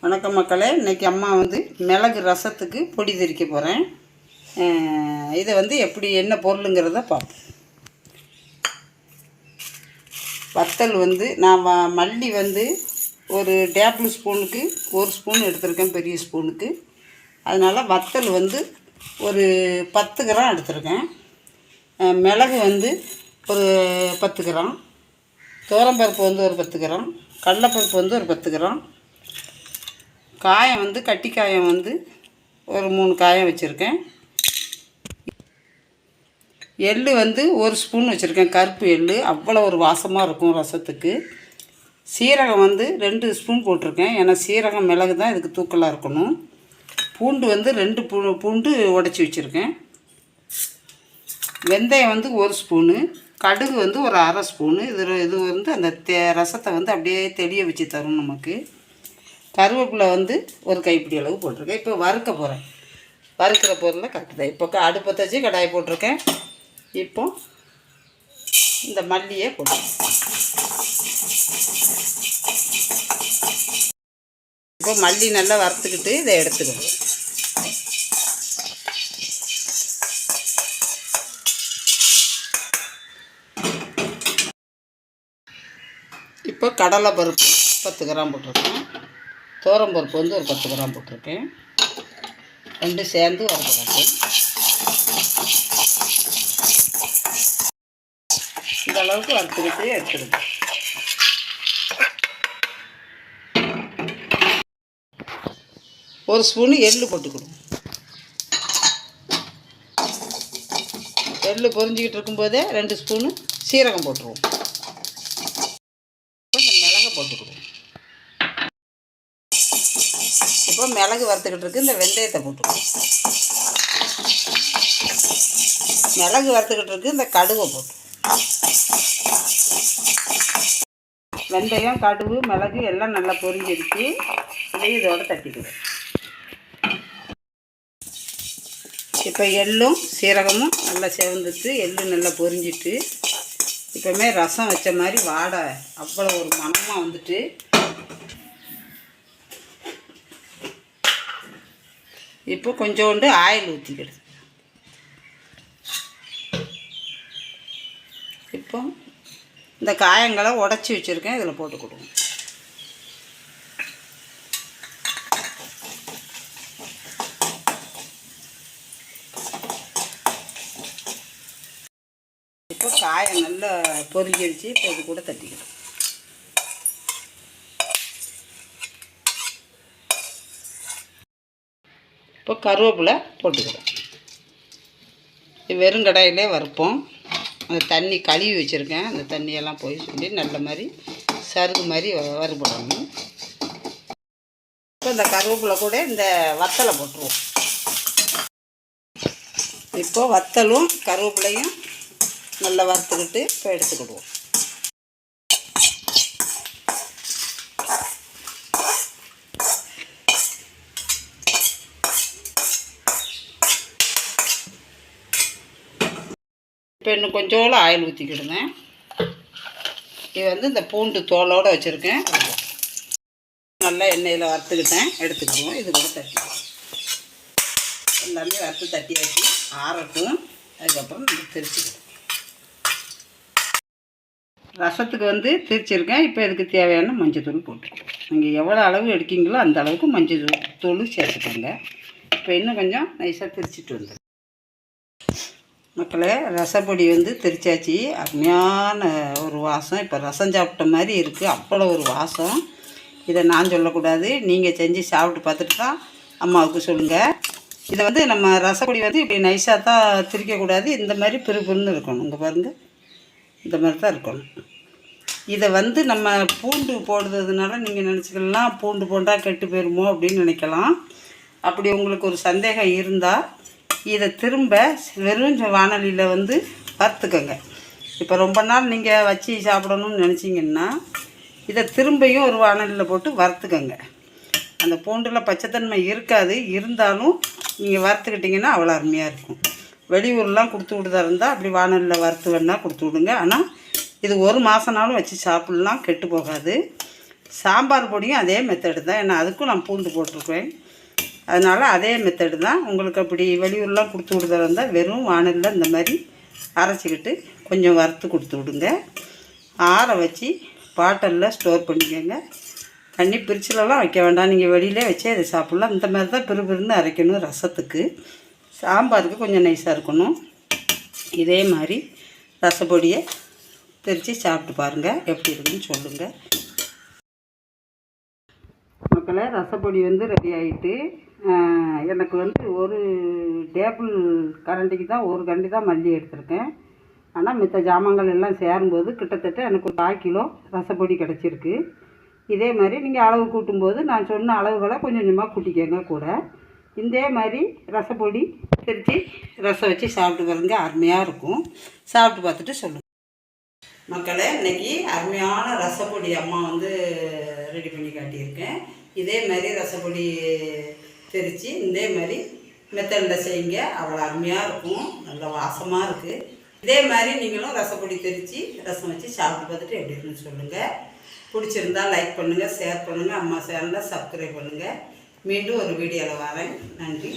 வணக்கம் மக்களே. இன்றைக்கி அம்மா வந்து மிளகு ரசத்துக்கு பொடி திரிக்க போகிறேன் இதை வந்து எப்படி என்ன பொருளுங்கிறத பார்ப்போம். வத்தல் வந்து நான் வ- மல்லி வந்து ஒரு டேபிள் ஸ்பூனுக்கு ஒரு ஸ்பூன் எடுத்திருக்கேன் பெரிய ஸ்பூனுக்கு. அதனால் வத்தல் வந்து ஒரு பத்து கிராம் எடுத்திருக்கேன். மிளகு வந்து ஒரு பத்து கிராம். துவரம்பருப்பு வந்து ஒரு பத்து கிராம். கடலப்பருப்பு வந்து ஒரு பத்து கிராம். காயம் வந்து கட்டி காயம் வந்து ஒரு மூணு காயம் வச்சுருக்கேன். எள் வந்து ஒரு ஸ்பூன் வச்சுருக்கேன் கருப்பு எள் அவ்வளோ ஒரு வாசமாக இருக்கும் ரசத்துக்கு. சீரகம் வந்து ரெண்டு ஸ்பூன் போட்டிருக்கேன். ஏன்னா சீரகம் மிளகு தான் இதுக்கு தூக்கலாக இருக்கணும். பூண்டு வந்து ரெண்டு பூ பூண்டு உடச்சி வச்சுருக்கேன். வெந்தயம் வந்து ஒரு ஸ்பூனு. கடுகு வந்து ஒரு அரை ஸ்பூனு. இது இது வந்து அந்த தே ரசத்தை வந்து அப்படியே தெளிய வச்சு தரும் நமக்கு. கருவேப்பிலை வந்து ஒரு கைப்பிடி அளவு போட்டிருக்கேன். இப்போ வறுக்க போகிறேன் வறுக்கிற பொருளை தான். இப்போ க- அடுப்பை தச்சு கடாய் போட்டிருக்கேன். இப்போ இந்த மல்லியை போட்டு இப்போ மல்லி நல்லா வறுத்துக்கிட்டு இதை எடுத்துக்கணும். இப்போ கடலை பருப்பு பத்து கிராம் போட்டிருக்கேன். துவரம் பருப்பு வந்து ஒரு பத்து கிராம் போட்டிருக்கேன். ரெண்டும் சேர்ந்து வரக்கூடாது இந்த அளவுக்கு வறுத்துக்கிட்டு எடுத்துருங்க ஒரு ஸ்பூனு எள்ளு போட்டுக்கணும். எள்ளு பொரிஞ்சிக்கிட்டு இருக்கும்போதே ரெண்டு ஸ்பூனு சீரகம் போட்டுருவோம் கொஞ்சம் மிளகை போட்டுக்கணும் இப்போ மிளகு வறுத்துக்கிட்டு இருக்கு. இந்த வெந்தயத்தை போட்டுக்கணும் மிளகு வறுத்துக்கிட்டு இருக்கு. இந்த கடுவை போட்டு. வெந்தயம் கடுகு மிளகு எல்லாம் நல்லா பொரிஞ்சிருச்சு. இதையும் இதோட தட்டிக்கிறேன் இப்போ எள்ளும் சீரகமும் நல்லா செவந்துட்டு எள்ளு நல்லா பொரிஞ்சிட்டு இப்போமே ரசம் வச்ச மாதிரி வாடை அவ்வளோ ஒரு மனமாக வந்துட்டு இப்போ கொஞ்சோண்டு ஆயில் ஊற்றிக்கிடுது இப்போ இந்த காயங்களை உடச்சி வச்சுருக்கேன் இதில் போட்டு கொடுங்க. இப்போ காயம் நல்லா பொரிஞ்சிருச்சு இப்போ இது கூட தட்டிக்கிடும் இப்போ கருவேப்பிலை போட்டுக்கிறோம். இது வெறும் கடாயிலே வறுப்போம். அந்த தண்ணி கழுவி வச்சுருக்கேன். அந்த தண்ணியெல்லாம் போய் சொல்லி நல்ல மாதிரி சருகு மாதிரி வ- வறுபடணும். இப்போ இந்த கருவேப்பிலை கூட இந்த வத்தலை போட்டுருவோம். இப்போ வத்தலும் கருவேப்பிலையும் நல்லா வறுத்துக்கிட்டு இப்போ எடுத்துக்கிடுவோம். இப்போ இன்னும் கொஞ்சோண்டு ஆயில் ஊற்றிக்கிடுங்க இது வந்து இந்த பூண்டு தோலோடு வச்சுருக்கேன். நல்லா எண்ணெயில் வறுத்துக்கிட்டேன். எடுத்துக்கிடுவோம் இது கூட தட்டி எல்லாமே வறுத்து தட்டியாச்சு. ஆறட்டும். அதுக்கப்புறம் நம்ம திரிச்சுக்கிடுவோம் ரசத்துக்கு வந்து திரிச்சிருக்கேன். இப்போ இதுக்கு தேவையான மஞ்சத்தூள் போட்டுருக்கோம் நீங்கள் எவ்வளோ அளவு எடுக்கீங்களோ அந்த அளவுக்கு மஞ்சள் தூள் சேர்த்துக்கோங்க. இப்போ இன்னும் கொஞ்சம் நைஸாக திரிச்சிட்டு வந்துடும் மக்களே ரசப்பொடி வந்து திருச்சாச்சி. அருமையான ஒரு வாசம். இப்போ ரசம் சாப்பிட்ட மாதிரி இருக்குது அவ்வளோ ஒரு வாசம். இதை நான் சொல்லக்கூடாது. நீங்கள் செஞ்சு சாப்பிட்டு பார்த்துட்டு தான் அம்மாவுக்கு சொல்லுங்கள் இதை வந்து நம்ம ரசப்பொடி வந்து இப்படி நைஸாக தான் திரிக்கக்கூடாது. இந்த மாதிரி பிறுபிறுன்னு இருக்கணும். இங்கே பாருங்கள் இந்த மாதிரி தான் இருக்கணும். இதை வந்து நம்ம பூண்டு போடுறதுனால நீங்கள் நினச்சிக்கலாம் பூண்டு போண்டால் கெட்டு போயிருமோ அப்படின்னு நினைக்கலாம். அப்படி உங்களுக்கு ஒரு சந்தேகம் இருந்தால் இதை திரும்ப வெறும் வானொலியில் வந்து வறுத்துக்கோங்க இப்போ ரொம்ப நாள் நீங்கள் வச்சு சாப்பிடணும்னு நினச்சிங்கன்னா இதை திரும்பியும் ஒரு வானலியில் போட்டு வறுத்துக்கோங்க. அந்த பூண்டில் பச்சைத்தன்மை இருக்காது. இருந்தாலும் நீங்கள் வறுத்துக்கிட்டிங்கன்னா அவ்வளோ அருமையாக இருக்கும். வெளியூர்லாம் கொடுத்து விடுதா இருந்தால் அப்படி வானலில் வறுத்து வேணால் கொடுத்து விடுங்க. ஆனால் இது ஒரு மாதம்னாலும் வச்சு சாப்பிட்லாம் கெட்டு போகாது. சாம்பார் பொடியும் அதே மெத்தடு தான். ஏன்னா அதுக்கும் நான் பூண்டு போட்டிருக்கேன். அதனால் அதே மெத்தடு தான் உங்களுக்கு அப்படி வெளியூர்லாம் கொடுத்து விடுறதா இருந்தால் வெறும் வானலில் இந்த மாதிரி அரைச்சிக்கிட்டு கொஞ்சம் வறுத்து கொடுத்து விடுங்க. ஆற வச்சு பாட்டலில் ஸ்டோர் பண்ணிக்கோங்க. தண்ணி பிரிச்சிலலாம் வைக்க வேண்டாம். நீங்கள் வெளியிலே வச்சு அதை சாப்பிட்லாம். இந்த மாதிரி தான் பிறுபிறுன்னு அரைக்கணும் ரசத்துக்கு. சாம்பாருக்கு கொஞ்சம் நைஸாக இருக்கணும். இதே மாதிரி ரசப்பொடியை பிரித்து சாப்பிட்டு பாருங்கள் எப்படி இருக்குன்னு சொல்லுங்கள் மக்களை ரசப்பொடி வந்து ரெடி ஆகிட்டு எனக்கு வந்து ஒரு டேபிள் கரண்டிக்கு தான் ஒரு கரண்டி தான் மல்லி எடுத்திருக்கேன். ஆனால் மித்த ஜாமான்கள் எல்லாம் சேரும்போது கிட்டத்தட்ட எனக்கு ஒரு கால் கிலோ ரசப்பொடி கிடச்சிருக்கு. இதே மாதிரி நீங்கள் அளவு கூட்டும்போது நான் சொன்ன அளவுகளை கொஞ்சம் கொஞ்சமாக கூட்டிக்கோங்க கூட. இதே மாதிரி ரசப்பொடி திருச்சி ரசம் வச்சு சாப்பிட்டு பாருங்க அருமையாக இருக்கும். சாப்பிட்டு பார்த்துட்டு சொல்லுங்கள் மக்களே இன்னைக்கு அருமையான ரசப்பொடி அம்மா வந்து ரெடி பண்ணி காட்டியிருக்கேன். இதே மாதிரி ரசப்பொடி தெரித்து இதே மாதிரி மெத்தடில் செய்யுங்க. அவ்வளோ அருமையாக இருக்கும். நல்ல வாசமாக இருக்குது இதே மாதிரி நீங்களும் ரசப்பொடி தெரித்து ரசம் வச்சு சாப்பிட்டு பார்த்துட்டு எப்படி இருக்குன்னு சொல்லுங்கள் பிடிச்சிருந்தா லைக் பண்ணுங்கள் ஷேர் பண்ணுங்கள் அம்மா சேனலில் சப்ஸ்கிரைப் பண்ணுங்கள் மீண்டும் ஒரு வீடியோவில் வரேன். நன்றி.